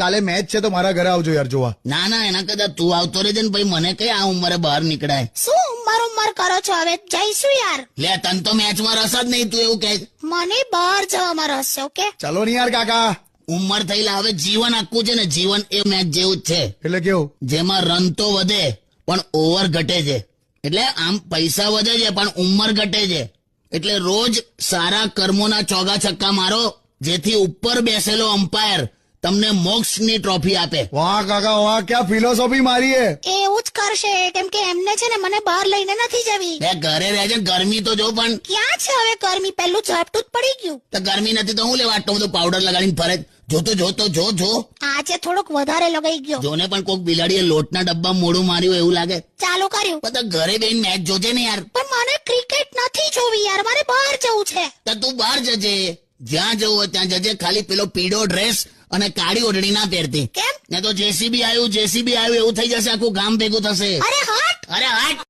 કાલે મેચ છે તો મારા ઘરે આવજો યાર જોવા. ના ના એના કદાચ તું આવતો રહેજે ને ભાઈ મને કઈ આ ઉંમરે બહાર નીકળાય? શું ઉંમર ઉંમર કરો છો હવે? જઈશું યાર? લે તન તો મેચમાં રસ જ નહીં તું એવું કહે મને બહાર જવામાં રસ છે ઓકે? ચલો ને યાર કાકા. ઉંમર થયેલા હવે જીવન આખું છે ને જીવન એ મેચ જેવું જ છે. એટલે કેવું? જેમાં રન તો વધે પણ ઓવર ઘટે છે. એટલે આમ પૈસા વધે છે પણ ઉંમર ઘટે છે. એટલે રોજ સારા કર્મોના ચોગા છક્કા મારો જેથી ઉપર બેસેલો અમ્પાયર તમને મોક્ષની ટ્રોફી આપે. વાહ કાકા વાહ ક્યાં ફિલોસોફી મારી હે? એ એવું જ કરશે કેમ કે એમને છે ને મને બહાર લઈને નથી જવી. બે ઘરે રહેજે ગરમી તો જો પણ. ક્યાં છે હવે ગરમી? પહેલું ઝાપટું જ પડી ગયું. તો ગરમી નથી તો હું લેવા આટલો બધો પાવડર લગાડીને ફરે? જોતો જોતો જો જો આજે થોડોક વધારે લગાઈ ગયો. જોને પણ કોક બિલાડીએ લોટના ડબ્બા મોડું માર્યું એવું લાગે. ચાલુ કર્યું. બધા ઘરે બેન મેચ જોજે ને યાર. પણ મને ક્રિકેટ નથી જોવી યાર મારે બહાર જવું છે. તો તું બહાર જજે. જ્યાં જવું હોય ત્યાં જજે. ખાલી પેલો પીળો ડ્રેસ અને કાળી ઓઢણી ના પહેરતી. કેમ? ને તો જેસીબી આવ્યું જેસીબી આવ્યું એવું થઈ જશે આખું ગામ ભેગું થશે. અરે હટ! અરે હટ!